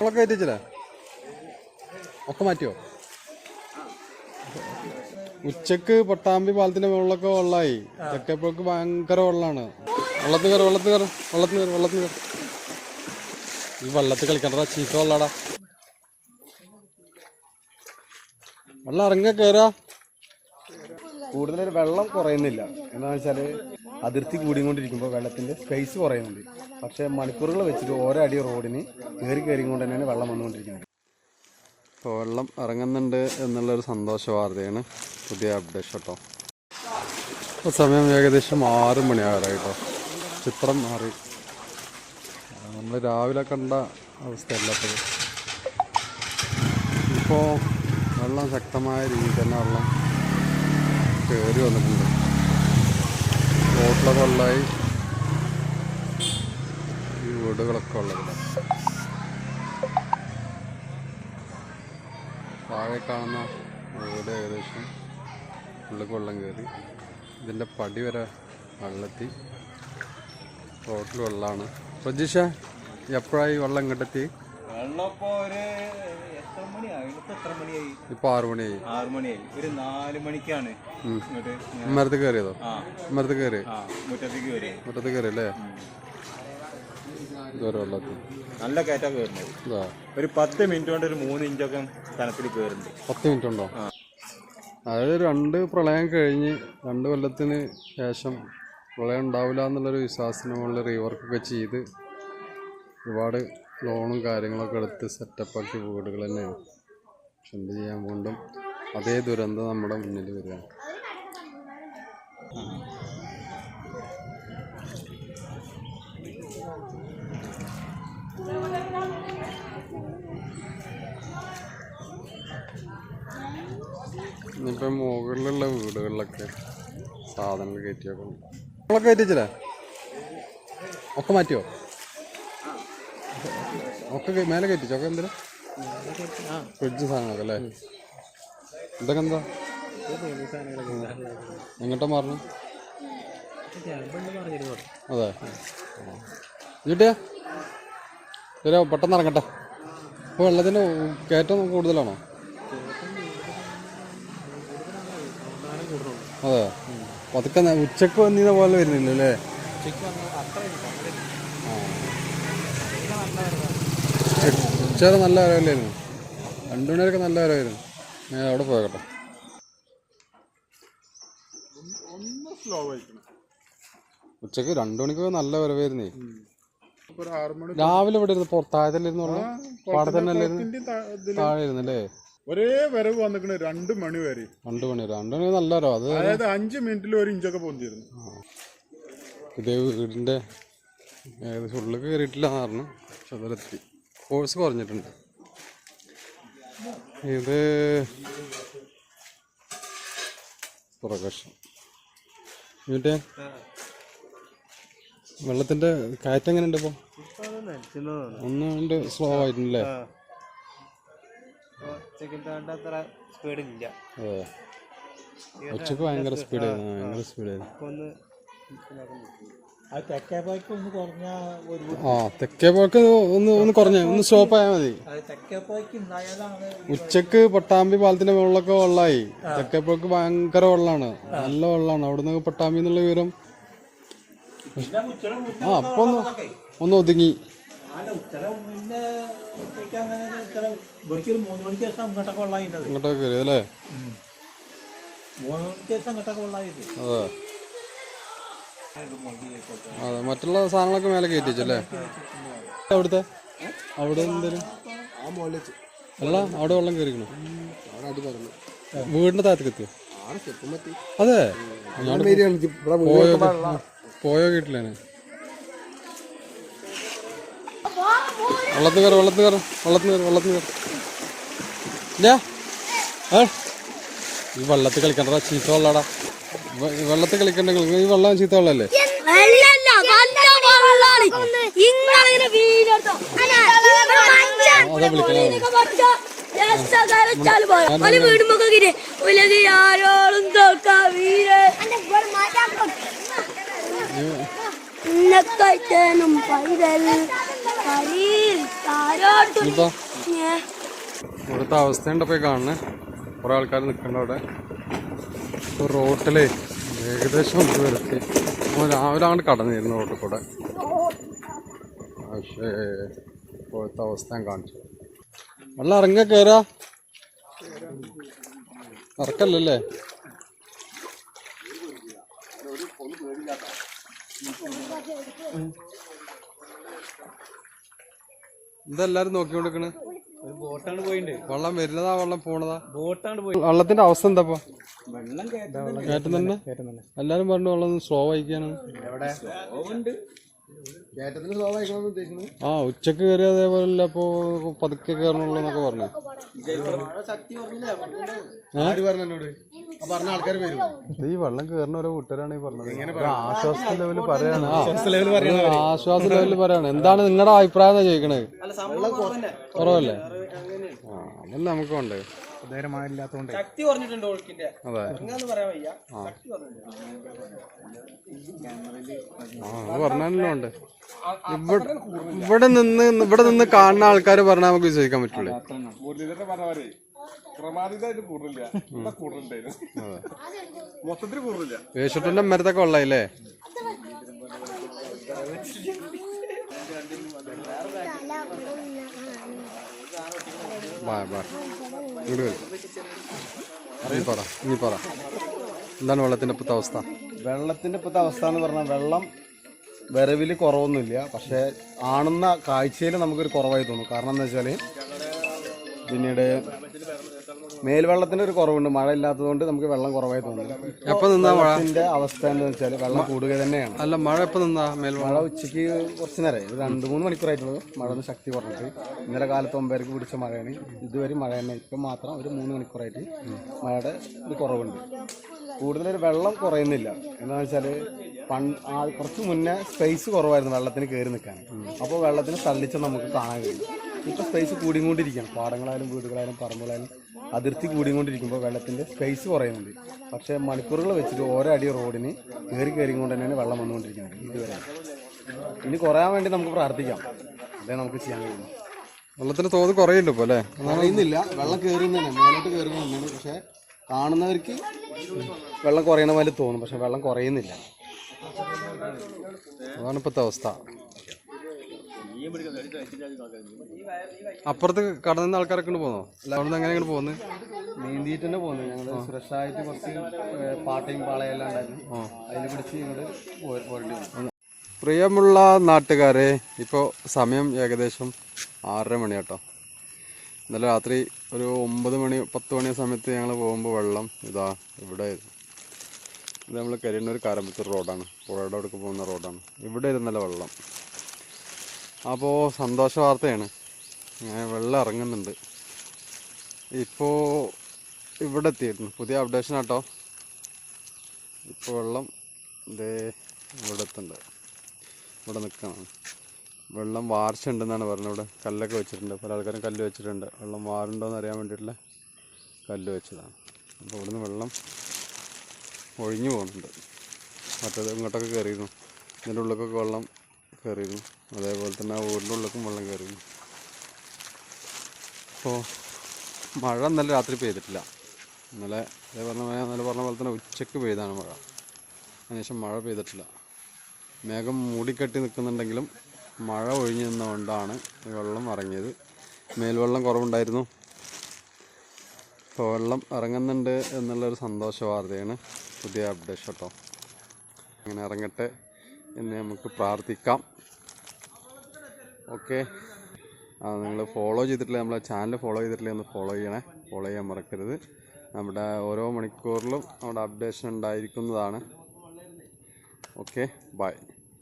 നമ്മളൊക്കെ കയറ്റിച്ചില്ലേ? ഒക്കെ മാറ്റിയോ? ഉച്ചയ്ക്ക് പട്ടാമ്പി പാലത്തിന്റെ മുകളിലൊക്കെ വെള്ളമായി തെക്കേപ്പോക്ക് ഭയങ്കര വെള്ളമാണ് വെള്ളത്തിൽ കയറി വെള്ളത്തിൽ കയറി വെള്ളത്തിൽ കയറി വെള്ളത്തിൽ കയറി. ഈ വെള്ളത്തിൽ കളിക്കണ്ട ചീത്ത വെള്ളാടാ. വെള്ളം ഇറങ്ങ കയറാ. കൂടുതൽ വെള്ളം കുറയുന്നില്ല. എന്താണെന്ന് വെച്ചാൽ അതിർത്തി കൂടിക്കൊണ്ടിരിക്കുമ്പോൾ വെള്ളത്തിന്റെ സ്പേസ് കുറയുന്നുണ്ട്. പക്ഷേ മണിക്കൂറുകൾ വെച്ചിട്ട് ഓരോ അടി റോഡിന് കയറി കയറിക്കൊണ്ട് തന്നെയാണ് വെള്ളം വന്നുകൊണ്ടിരിക്കുന്നത്. ഇപ്പോൾ വെള്ളം ഇറങ്ങുന്നുണ്ട് എന്നുള്ളൊരു സന്തോഷ വാർത്തയാണ് പുതിയ അപ്ഡേഷൻ കേട്ടോ. ഇപ്പോൾ സമയം ഏകദേശം ആറ് മണിയാകാറായി ചിത്രം മാറി. നമ്മൾ രാവിലെ കണ്ട അവസ്ഥയല്ല ഇപ്പോൾ ഇപ്പോൾ വെള്ളം ശക്തമായ രീതിയിൽ തന്നെ വെള്ളം കയറി വന്നിട്ടുണ്ട്. റോട്ടിലൊക്കെ വെള്ളമായി ഈ വീടുകളൊക്കെ ഉള്ളതില്ല താഴെ കാണുന്ന വീട് ഏകദേശം ഉള്ളിൽ വെള്ളം കയറി. ഇതിന്റെ പടി വരെ വെള്ളത്തി. റോട്ടിൽ വെള്ളമാണ് പ്രജീഷ എപ്പോഴായി വെള്ളം വെള്ളം ഇപ്പൊ ആറു മണിയായി. ആറു മണിയായി. ഒരു നാല് മണിക്കാണ് മരത്ത് കയറിയതോ മരത്ത് കയറി മുറ്റത്തേക്ക് വരെ മുറ്റത്ത് കയറി അല്ലേ നല്ല കയറ്റാ കയറുന്നത് ഒരു പത്ത് മിനിറ്റ് കൊണ്ട് ഒരു മൂന്ന് ഇഞ്ചൊക്കെ തനത്തിൽ കയറുന്നുണ്ട് പത്ത് മിനിറ്റ് ഉണ്ടോ? അതായത് രണ്ട് പ്രളയം കഴിഞ്ഞ് രണ്ട് കൊല്ലത്തിന് ശേഷം പ്രളയം ഉണ്ടാവില്ല എന്നുള്ളൊരു വിശ്വാസത്തിന് മുകളിൽ റീവർക്കൊക്കെ ചെയ്ത് ഒരുപാട് ലോണും കാര്യങ്ങളൊക്കെ എടുത്ത് സെറ്റപ്പാക്കി വീടുകൾ തന്നെയാണ് പക്ഷെ എന്ത് ചെയ്യാൻ വീണ്ടും അതേ ദുരന്തം നമ്മുടെ മുന്നിൽ വരികയാണ് ഇനിയിപ്പം മുകളിലുള്ള വീടുകളിലൊക്കെ സാധനങ്ങൾ കയറ്റിയൊക്കെ കയറ്റിച്ചില്ലേ ഒക്കെ മാറ്റിയോ? ഒക്കെ മേലെ കയറ്റിച്ചോ? ഒക്കെ എന്തിനാ? ഫ്രിഡ്ജ് സാധനങ്ങളൊക്കെ അല്ലേ? ഇതൊക്കെ എന്താ? എങ്ങോട്ടാ മാറണം? അതെ. എന്നിട്ടാ ശരി പെട്ടെന്ന് ഇറങ്ങട്ടെ. ഇപ്പോൾ വെള്ളത്തിന് കയറ്റം കൂടുതലാണോ? അതെ. പതുക്കെ ഉച്ചയ്ക്ക് വന്നിരുന്ന പോലെ വരുന്നില്ല ഉച്ചവരെ നല്ല വരവില്ലായിരുന്നു രണ്ടു മണിവരെയൊക്കെ നല്ല വരവായിരുന്നു ഞാൻ അവിടെ പോയക്കട്ടെ ഉച്ചയ്ക്ക് രണ്ടു മണിക്കൊക്കെ നല്ല വരവായിരുന്നേ രാവിലെ ഇവിടെ ഇരുന്ന് പുറത്തായതല്ലായിരുന്നു പറഞ്ഞു? പാടെ തന്നെ അല്ലായിരുന്നു താഴെ ഇരുന്നല്ലേ ഒരേ വരവ് വന്നിക്കണ് രണ്ട് മണി വരെ. രണ്ടു മണി വരെ. രണ്ടു മണി നല്ല വരവ്. അത് അതായത് അഞ്ച് മിനിറ്റിൽ ഒരു ഇഞ്ചൊക്കെ പൊന്തിയിരുന്നു. ഇതേ വീടിന്റെ ഏകദേശം ഉള്ളിൽ കയറിയിട്ടില്ല എന്ന് പറഞ്ഞു. പക്ഷെ അതിലെത്തി. ഫോഴ്സ് കുറഞ്ഞിട്ടുണ്ട്. ഇത് പുറകഷം എന്നിട്ട് എങ്ങനെ ഉണ്ട് എങ്ങനെയുണ്ട് ഇപ്പോൾ ഒന്നുകൊണ്ട് സ്ലോ ആയിട്ടുണ്ടല്ലേ? സ്പീഡ് ഉച്ചയ്ക്ക് ഭയങ്കര സ്പീഡ് ഭയങ്കര ഒന്ന് ആ തെക്കേപ്പോയ്ക്ക് ഒന്ന് തെക്കേ ഒന്ന് ഒന്ന് കുറഞ്ഞ ഒന്ന് സ്റ്റോപ്പ് ആയാൽ മതി. ഉച്ചയ്ക്ക് പട്ടാമ്പി പാലത്തിന്റെ മുകളിലൊക്കെ വെള്ളമായി തെക്കേപ്പോക്ക് ഭയങ്കര വെള്ളമാണ് നല്ല വെള്ളമാണ് അവിടുന്ന് പട്ടാമ്പി എന്നുള്ള വിവരം ആ അപ്പൊ ഒന്ന് ഒന്ന് ഒതുങ്ങി. ഇങ്ങോട്ടൊക്കെ വരും അല്ലേ? മൂന്ന് മണിക്ക് അങ്ങോട്ടൊക്കെ വെള്ളമായിട്ട് അതെ മറ്റുള്ള സാധനങ്ങളൊക്കെ മേലെ കയറ്റിച്ചല്ലേ അവിടുത്തെ അവിടെ അല്ല അവിടെ വെള്ളം കയറിക്കണോ വീടിന്റെ താഴത്തേക്ക് എത്തിയോ അതെ. പോയോ പോയോ വെള്ളത്തിന് കയറും വെള്ളത്തിന് കയറും വെള്ളത്തിന് കയറും വെള്ളത്തിന് കയറും ഇല്ല. ഈ വെള്ളത്തിൽ കളിക്കണ്ട ചീത്ത വെള്ളടാ വെള്ളത്തിൽ കളിക്കണ്ടെങ്കിൽ ഈ വെള്ളം ചീത്ത വെള്ളല്ലേ അതാ വിളിക്കണം ഒരു വീടുമ്പോ ഉലകി ആരോളും തോക്കാം വീട്. ഇന്നക്കൈത്തേനും പൈതൽ കളിയിൽ ആരോട്ടും ഇനിയിപ്പോ ഇവിടുത്തെ അവസ്ഥയുണ്ട് പോയി കാണണേ. കുറെ ആൾക്കാർ നിൽക്കണ്ട അവിടെ ഇപ്പൊ റോട്ടിലെ ഏകദേശം ഇത് വരത്തി. നമ്മൾ രാവിലെ അങ്ങോട്ട് കടന്നിരുന്നു റോട്ടിൽ കൂടെ. പക്ഷേ ഇപ്പോഴത്തെ അവസ്ഥ ഞാൻ കാണിച്ചു. വെള്ളം ഇറങ്ങ കയറാ ഇറക്കല്ലേ ഇതെല്ലാരും നോക്കിക്കൊണ്ടിരിക്കണ്? ബോട്ടാണ് പോയിണ്ട്. വെള്ളം വരുന്നതാ വെള്ളം പോണതാ? ബോട്ടാണ് പോയി വെള്ളത്തിന്റെ അവസ്ഥ എന്താ വെള്ളം എല്ലാരും പറഞ്ഞു വെള്ളം സ്ലോ വായിക്കാനാണ്. ആ ഉച്ചയ്ക്ക് കയറി അതേപോലെ അപ്പോ പതുക്കെ കയറണുള്ളൂന്നൊക്കെ പറഞ്ഞു. ശക്തി പറഞ്ഞില്ല ആര് പറഞ്ഞു എന്നോട്? ആ പറഞ്ഞ ആൾക്കാർ വരും. ഇത് ഈ വെള്ളം കയറുന്ന ഓരോ കൂട്ടരാണ് ഈ പറഞ്ഞത്. ആശ്വാസ ലെവൽ പറയാണ്. ആശ്വാസ ലെവലിൽ പറയാണ്. എന്താണ് നിങ്ങളുടെ അഭിപ്രായം ചോദിക്കണത്. കുറവല്ലേ? അതല്ല നമുക്ക് ഉണ്ട് ഉദയമായില്ലാത്തതുകൊണ്ട് ശക്തി കുറഞ്ഞിട്ടുണ്ട് ഒഴുക്കിന്റെ അതെ അങ്ങാന്ന് പറയാൻ വയ്യ ശക്തി കുറഞ്ഞിട്ടുണ്ട് ആ അത് പറഞ്ഞല്ലോ ഉണ്ട് ഇവിടെ നിന്ന് ഇവിടെ നിന്ന് കാണുന്ന ആൾക്കാർ പറഞ്ഞാൽ നമുക്ക് വിശ്വസിക്കാൻ പറ്റുള്ളൂ വേഷുട്ടന്റെ മരത്തൊക്കെ ഉള്ളതല്ലേ ഇങ്ങോട്ട് പറ പറ എന്താണ് വെള്ളത്തിന്റെ ഇപ്പോഴത്തെ അവസ്ഥ? വെള്ളത്തിന്റെ ഇപ്പോഴത്തെ അവസ്ഥ എന്ന് പറഞ്ഞാൽ വെള്ളം വരവിൽ കുറവൊന്നുമില്ല. പക്ഷേ ആണെന്ന കാഴ്ചയിൽ നമുക്കൊരു കുറവായി തോന്നും. കാരണം എന്താ വെച്ചാൽ പിന്നീട് മേൽവെള്ളത്തിന്റെ ഒരു കുറവുണ്ട്. മഴ ഇല്ലാത്തതുകൊണ്ട് നമുക്ക് വെള്ളം കുറവായി തോന്നുന്നു. എപ്പോ നിന്നാ മഴ? വെള്ളത്തിന്റെ അവസ്ഥ എന്ന് വെച്ചാൽ വെള്ളം കൂടുക തന്നെയാണ്. അല്ല മഴ എപ്പോ നിന്നാ മഴ ഉച്ചയ്ക്ക് കുറച്ച് നേരം ഒരു രണ്ട് മൂന്ന് മണിക്കൂറായിട്ടുള്ളൂ മഴ ഒന്ന് ശക്തി കുറഞ്ഞിട്ട്. ഇന്നലെ കാലത്ത് ഒമ്പതരക്ക് പിടിച്ച മഴയാണ്. ഇതുവരെ മഴ തന്നെ. ഇപ്പം മാത്രം ഒരു മൂന്ന് മണിക്കൂറായിട്ട് മഴയുടെ ഒരു കുറവുണ്ട്. കൂടുതലൊരു വെള്ളം കുറയുന്നില്ല. എന്താണെന്ന് വെച്ചാൽ പണ്ട് ആ കുറച്ച് മുന്നേ സ്പേസ് കുറവായിരുന്നു വെള്ളത്തിന് കയറി നിൽക്കാൻ. അപ്പോൾ വെള്ളത്തിന് തള്ളിച്ച് നമുക്ക് കാണാൻ കഴിയും. ഇപ്പോൾ സ്പേസ് കൂടിക്കൊണ്ടിരിക്കുകയാണ്. പാടങ്ങളായാലും വീടുകളായാലും പറമ്പുകളായാലും അതിർത്തി കൂടിക്കൊണ്ടിരിക്കുമ്പോൾ വെള്ളത്തിന്റെ സ്പേസ് കുറയുന്നുണ്ട് പക്ഷേ മണിക്കൂറുകൾ വെച്ചിട്ട് ഓരോ അടി റോഡിന് കയറി കയറി കൊണ്ട് തന്നെയാണ് വെള്ളം വന്നുകൊണ്ടിരിക്കുന്നത് ഇതുവരെ. ഇനി കുറയാൻ വേണ്ടി നമുക്ക് പ്രാർത്ഥിക്കാം. അതേ നമുക്ക് ചെയ്യാൻ കഴിയുന്നു വെള്ളത്തിന്റെ തോത് ഇപ്പൊ അല്ലേ? കുറയുന്നില്ല. വെള്ളം കയറുന്നതന്നെ മേലോട്ട് കയറുന്നതന്നെയാണ് പക്ഷെ കാണുന്നവർക്ക് വെള്ളം കുറയണ പോലെ തോന്നും. പക്ഷെ വെള്ളം കുറയുന്നില്ല. അതാണ് ഇപ്പോഴത്തെ അവസ്ഥ. അപ്പുറത്ത് കടന്ന ആൾക്കാരൊക്കെ പോന്നോ? അവിടെ എങ്ങനെ ഇങ്ങോട്ട് പോകുന്നത് നീന്തിയിട്ട് തന്നെ പോകുന്നത് ഞങ്ങൾ ഫ്രഷ് ആയിട്ട് കുറച്ച് പാട്ടയും പാളയെല്ലാം ഉണ്ടായിരുന്നു. അതിൽ പിടിച്ച് ഞങ്ങൾ പോര- പോരേണ്ടി വന്നു. പ്രിയമുള്ള നാട്ടുകാരെ ഇപ്പോൾ സമയം ഏകദേശം ആറര മണി കേട്ടോ. ഇന്നലെ രാത്രി ഒരു ഒമ്പത് മണി പത്ത് മണി സമയത്ത് ഞങ്ങൾ പോകുമ്പോൾ വെള്ളം ഇതാ ഇവിടെ. ഇത് നമ്മൾ ഒരു കാരമ്പത്തൂർ റോഡാണ്. പുഴയുടെ അവിടേക്ക് പോകുന്ന റോഡാണ്. ഇവിടെ ഇരുന്നല്ല വെള്ളം. അപ്പോൾ സന്തോഷ വാർത്തയാണ്. വെള്ളം ഇറങ്ങുന്നുണ്ട്. ഇപ്പോൾ ഇവിടെ എത്തിയിരുന്നു. പുതിയ അപ്ഡേഷൻ ആട്ടോ. ഇപ്പോൾ വെള്ളം ഇതേ ഇവിടെ എത്തുന്നുണ്ട് ഇവിടെ നിൽക്കണം വെള്ളം വാർച്ചുണ്ടെന്നാണ് പറഞ്ഞത് ഇവിടെ. കല്ലൊക്കെ വെച്ചിട്ടുണ്ട്. പല ആൾക്കാരും കല്ല് വെച്ചിട്ടുണ്ട്. വെള്ളം വാറുണ്ടോ എന്ന് അറിയാൻ വേണ്ടിയിട്ടുള്ള കല്ല് വെച്ചതാണ്. അപ്പോൾ ഇവിടുന്ന് വെള്ളം ഒഴിഞ്ഞു പോകുന്നുണ്ട്. മറ്റേത് ഇങ്ങോട്ടൊക്കെ കയറിയിരുന്നു ഇതിന്റെ ഉള്ളിലൊക്കെ വെള്ളം കയറിയിരുന്നു. അതേപോലെ തന്നെ ആ വീടിന്റെ ഉള്ളിലേക്കും വെള്ളം കയറിയിരുന്നു. അപ്പോൾ മഴ ഇന്നലെ രാത്രി പെയ്തിട്ടില്ല. ഇന്നലെ അതേ പറഞ്ഞ മഴ ഇന്നലെ പറഞ്ഞ പോലെ തന്നെ ഉച്ചയ്ക്ക് പെയ്താണ് മഴ. അതിനുശേഷം മഴ പെയ്തിട്ടില്ല. മേഘം മൂടിക്കെട്ടി നിൽക്കുന്നുണ്ടെങ്കിലും മഴ ഒഴിഞ്ഞു നിന്നുകൊണ്ടാണ് വെള്ളം ഇറങ്ങിയത്. മേൽവെള്ളം കുറവുണ്ടായിരുന്നു. ഇപ്പോൾ വെള്ളം ഇറങ്ങുന്നുണ്ട് എന്നുള്ളൊരു സന്തോഷ വാർത്തയാണ് പുതിയ അപ്ഡേഷൻ കേട്ടോ അങ്ങനെ ഇറങ്ങട്ടെ എന്ന് നമുക്ക് പ്രാർത്ഥിക്കാം. ഓക്കെ. ആ നിങ്ങൾ ഫോളോ ചെയ്തിട്ടില്ല നമ്മളെ ചാനൽ ഫോളോ ചെയ്തിട്ടില്ല ഒന്ന് ഫോളോ ചെയ്യണേ. ഫോളോ ചെയ്യാൻ മറക്കരുത്. നമ്മുടെ ഓരോ മണിക്കൂറിലും നമ്മുടെ അപ്ഡേഷൻ ഉണ്ടായിരിക്കുന്നതാണ്. ഓക്കെ. ബൈ